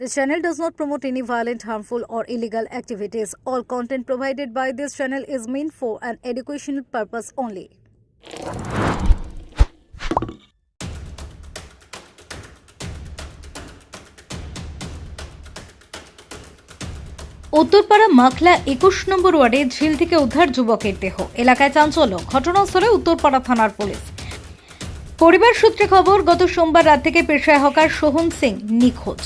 This channel does not promote any violent, harmful, or illegal activities. All content provided by this channel is meant for an educational purpose only. Uttarpara মাখলা একুশ নম্বর ওয়ার্ডে ঝিল থেকে উদ্ধার যুবকের দেহ এলাকায় চাঞ্চল্য ঘটনাস্থলে উত্তরপাড়া থানার পুলিশ পরিবার সূত্রে খবর গত সোমবার রাত থেকে পেশায় হকার সোহন সিং নিখোঁজ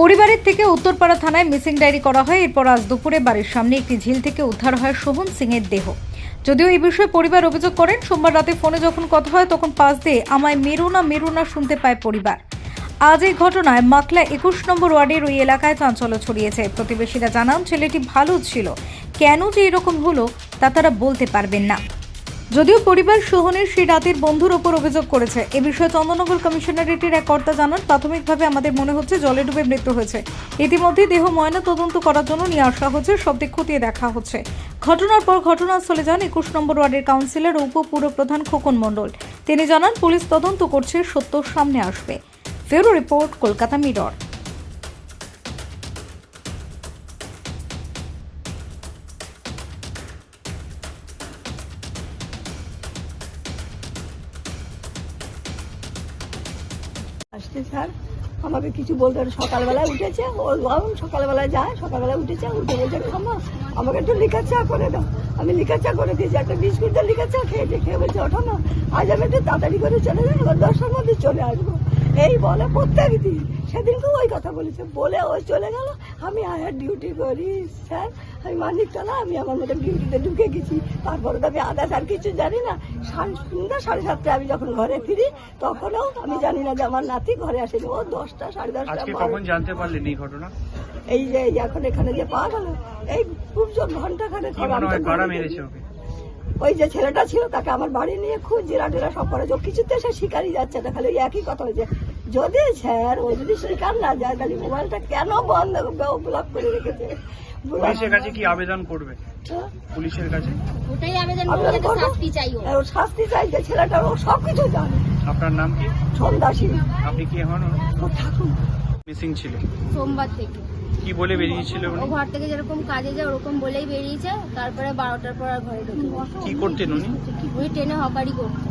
পরিবারের থেকে উত্তরপাড়া থানায় মিসিং ডায়েরি করা হয়। এরপর আজ দুপুরে বাড়ির সামনে একটি ঝিল থেকে উদ্ধার হয় সোহন সিং এর দেহ। যদিও এই বিষয়ে পরিবার অভিযোগ করেন, সোমবার রাতে ফোনে যখন কথা হয় তখন পাশ দিয়ে আমায় মেরো না না শুনতে পায় পরিবার। আজ এই ঘটনায় মাকলা একুশ নম্বর ওয়ার্ডের ওই এলাকায় চাঞ্চল্য ছড়িয়েছে। প্রতিবেশীরা জানান, ছেলেটি ভালো ছিল। কেন যে এরকম হলো তা তারা বলতে পারবেন না। যদিও পরিবার সোহনের সেই রাতের বন্ধুর ওপর অভিযোগ করেছে। এ বিষয়ে চন্দননগর কমিশনারেটের এক কর্তা জানান। প্রাথমিকভাবে আমাদের মনে হচ্ছে জলে ডুবে মৃত্যু হয়েছে। ইতিমধ্যে দেহ ময়না তদন্ত করার জন্য নিয়ে আসা হচ্ছে, সব দিক খতিয়ে দেখা হচ্ছে। ঘটনার পর ঘটনাস্থলে যান একুশ নম্বর ওয়ার্ডের কাউন্সিলর ও উপপুরপ্রধান খোকন মণ্ডল। তিনি জানান, পুলিশ তদন্ত করছে, সত্য সামনে আসবে। ফেরো রিপোর্ট, কলকাতা মিরর। আসতে স্যার। আমাকে কিছু বলতে সকালবেলায় উঠেছে। ও বাবু সকালবেলায় যায়, সকালবেলায় উঠেছে। উঠে বলছে খামা আমাকে একটু লিখা চা করে দাও। আমি লিখা চা করে দিয়েছি। একটা বিস্কুট দিয়ে লিখা চা খেয়েছে খেয়ে বলছে, ওঠো না, আজ আমি একটু তাড়াতাড়ি করে চলে যাই। আবার দশটার মধ্যে চলে আসব। এই বলে প্রত্যেক দিন সেদিনকেও ওই কথা বলেছে। বলে ও চলে গেল। আমি আয়ার ডিউটি করি স্যার। আমি মালিকটা না আমি আমার মতো ডিউটিতে ঢুকে গেছি। তারপরে তো আমি আদার্স আর কিছু জানি না। সাড়ে সন্ধ্যা সাড়ে সাতটায় আমি যখন ঘরে ফিরি তখনও আমি জানি না যে আমার নাতি ঘরে আসেনি। ও দশটা সাড়ে দশটা কখন জানতে পারলেন এই ঘটনা? এই যে এখন এখানে যে পাওয়া গেল। এই খুব জোর ঘণ্টা খানে ওই যে ছেলেটা ছিল তাকে আমার বাড়ি নিয়ে খুব জেরা টেরা সব করে। কিছুতে সে শিকারই যাচ্ছে না খালি ওই একই কথা হয়েছে যদি স্যার ও যদি শিকার না যায় তাহলে মোবাইলটা কেন বন্ধ ব্লক করে রেখেছে? পুলিশের কাছে কি আবেদন করবে? হ্যাঁ? পুলিশের কাছে? ওটাই আবেদন করব। শাস্তি চাই ও। আর ও শাস্তি চাইছে ছেলেটা ও সব কিছু জানে। আপনার নাম কি? সন্ন্যাসী আপনি কি হন ঠাকুর মিসিং ছিল? সোমবার থেকে। কি বলে বেরিয়েছিল ও ঘর থেকে যেরকম কাজে যায় ওরকম বলেই বেরিয়েছে। তারপরে বারোটার পর আর ঘরে ঢুকে কি করতেন উনি? উনি ট্রেনে হকারি করতো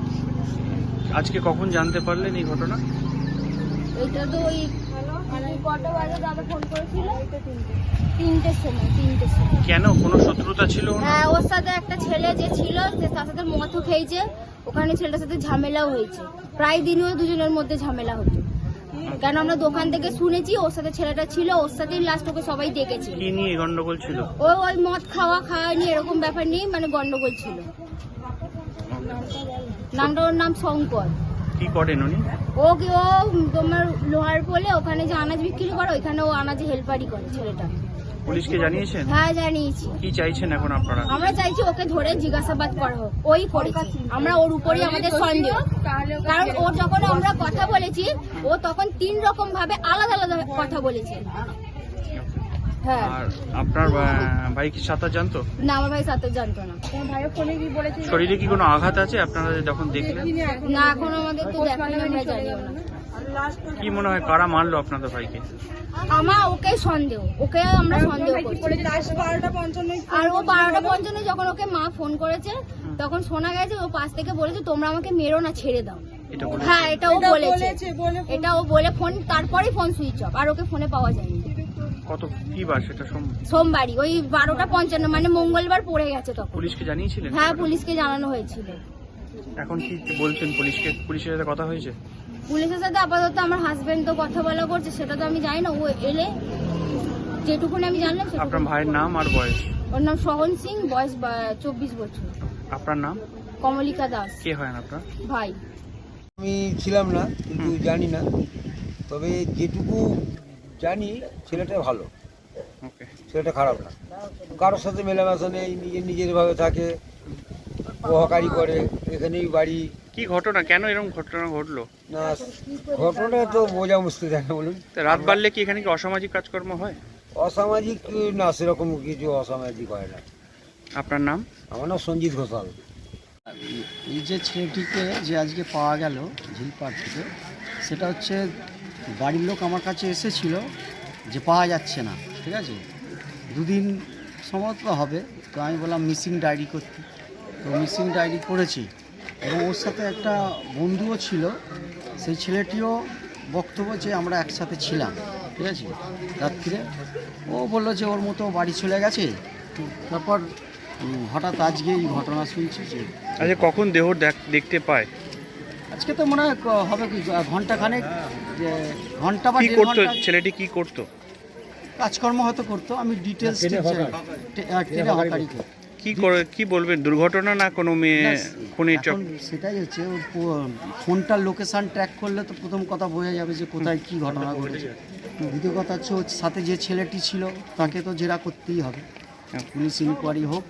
আজকে কখন জানতে পারলেন এই ঘটনা? এইটা তো ওই কটা বাজে দাদা ফোন করেছিল? তিনটের সময় তিনটের সময়। কেন? কোনো শত্রুতা ছিল হ্যাঁ ওর সাথে একটা ছেলে যে ছিল যে তার সাথে মথও খেয়েছে। ওখানে ছেলেটার সাথে ঝামেলাও হয়েছে। প্রায় দিনও দুজনের মধ্যে ঝামেলা হতো। কেন আমরা দোকান থেকে শুনেছি ওর সাথে ছেলেটা ছিল ওর সাথেই লাস্ট ওকে সবাই দেখেছি। কি নিয়ে গন্ডগোল ছিল? ও ওই মদ খাওয়া খাওয়া নিয়ে এরকম ব্যাপার নিয়ে মানে গন্ডগোল ছিল। নামটা ওর নাম শঙ্কর। কি করেন উনি? ও কি ও তোমার লোহার পোলে ওখানে যে আনাজ বিক্রি করে ওইখানে ও আনাজে হেল্পারই করে ছেলেটা। পুলিশকে জানিয়েছেন? হ্যাঁ জানিয়েছি। কি চাইছেন এখন আপনারা? আমরা চাইছি ওকে ধরে জিজ্ঞাসাবাদ করা। হোক ওই করেছে। আমরা ওর উপরই আমাদের সন্দেহ। কারণ ও যখন আমরা কথা বলেছি ও তখন তিন রকম ভাবে আলাদা আলাদা কথা বলেছে। হ্যাঁ। আর আপনার আহ, ভাই কি সাঁতার জানতো? না আমার ভাই সাথে জানতো না। শরীরে কি কোনো আঘাত আছে? আপনারা যখন দেখলেন? না এখন আমাদের তো দেখানি আমরা জানিও না। কি মনে হয় কারা মারলো আপনাদের ভাইকে? আমার ওকে সন্দেহ। ওকে আমরা সন্দেহ করছি। আর ও বারোটা পঞ্চান্ন যখন ওকে মা ফোন করেছে তখন শোনা গেছে ও পাশ থেকে বলেছে তোমরা আমাকে মেরো না ছেড়ে দাও। এটা বলে হ্যাঁ এটা ও বলেছে। এটা ও বলে ফোন তারপরেই ফোন সুইচ অফ আর ওকে ফোনে পাওয়া যায়নি। কত কি বার সেটা সোমবারই ওই বারোটা পঞ্চান্ন মানে মঙ্গলবার পড়ে গেছে তখন। পুলিশকে জানিয়েছিলেন? হ্যাঁ পুলিশকে জানানো হয়েছিল। এখন কি বলছেন পুলিশকে? পুলিশের সাথে কথা হয়েছে? পুলিশের সাথে আপাতত আমার হাজবেন্ড তো কথা বলা করছে সেটা তো আমি জানি না ও এলে যেটুকুনি আমি জানলাম আপনার ভাইয়ের নাম আর বয়স? ওর নাম সহন সিং বয়স বা- চব্বিশ বছর। আপনার নাম? কমলিকা দাস। কে হয় আপনার? ভাই। আমি ছিলাম না কিন্তু জানি না। তবে যেটুকু জানি ছেলেটা ভালো। ওকে। ছেলেটা খারাপ না। কারোর সাথে মেলামেশা নেই নিজের নিজের ভাবে থাকে অহকারি করে এখানেই বাড়ি। কি ঘটনা? কেন এরকম ঘটনা ঘটলো? না ঘটনা তো বোঝা মুশকিল থাকে বলুন। তা রাত বাড়লে কি এখানে কি অসামাজিক কাজকর্ম হয়? অসামাজিক না সেরকম কিছু অসামাজিক হয় না। আপনার নাম? আমার নাম সঞ্জিত ঘোষাল। এই যে ছেলেটিকে যে আজকে পাওয়া গেল ঝিলপাড় থেকে সেটা হচ্ছে বাড়ির লোক আমার কাছে এসেছিল যে পাওয়া যাচ্ছে না, ঠিক আছে? দুদিন সম্ভবত হবে, তো আমি বললাম মিসিং ডায়েরি করতে। তো মিসিং ডায়েরি করেছি এবং ওর সাথে একটা বন্ধুও ছিল, সেই ছেলেটিও বক্তব্য যে আমরা একসাথে ছিলাম, ঠিক আছে? রাত্রিরে। ও বলল যে ওর মতো বাড়ি চলে গেছে। তারপর হঠাৎ আজকে এই ঘটনা শুনছি যে আচ্ছা কখন দেহ দেখ- দেখতে পায়? আজকে তো মনে হয় হবে কি ঘণ্টা খানেক যে ঘণ্টা বা কি করতো? ঘণ্টা ছেলেটি কি করতো? কাজকর্ম হয়তো করতো আমি ডিটেলস ট্রেনে হকারি কি করে কি বলবেন? দুর্ঘটনা না কোনো মেয়ে খুনের চক সেটাই হচ্ছে ফোনটার লোকেশন ট্র্যাক করলে তো প্রথম কথা বোঝা যাবে যে কোথায় কি ঘটনা ঘটেছে। দ্বিতীয় কথা হচ্ছে ওর সাথে যে ছেলেটি ছিল তাকে তো জেরা করতেই হবে। পুলিশ ইনকোয়ারি হোক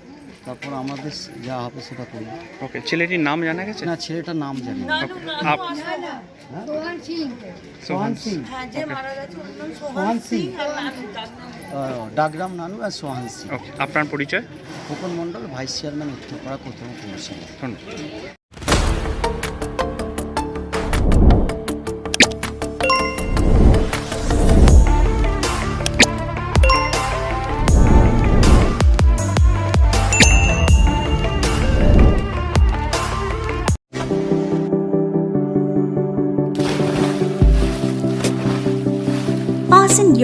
তারপর আমাদের যা হবে সেটা করব। ওকে ছেলেটির নাম জানা গেছে? না ছেলেটার নাম জানি সোহান সিং। সোহান সিং। ডাকগ্রাম নানু আর সোহান সিং। ওকে আপনার পরিচয়? খোকন মণ্ডল ভাইস চেয়ারম্যান উত্তরপাড়া কোথাও পৌরসভা ধন্যবাদ।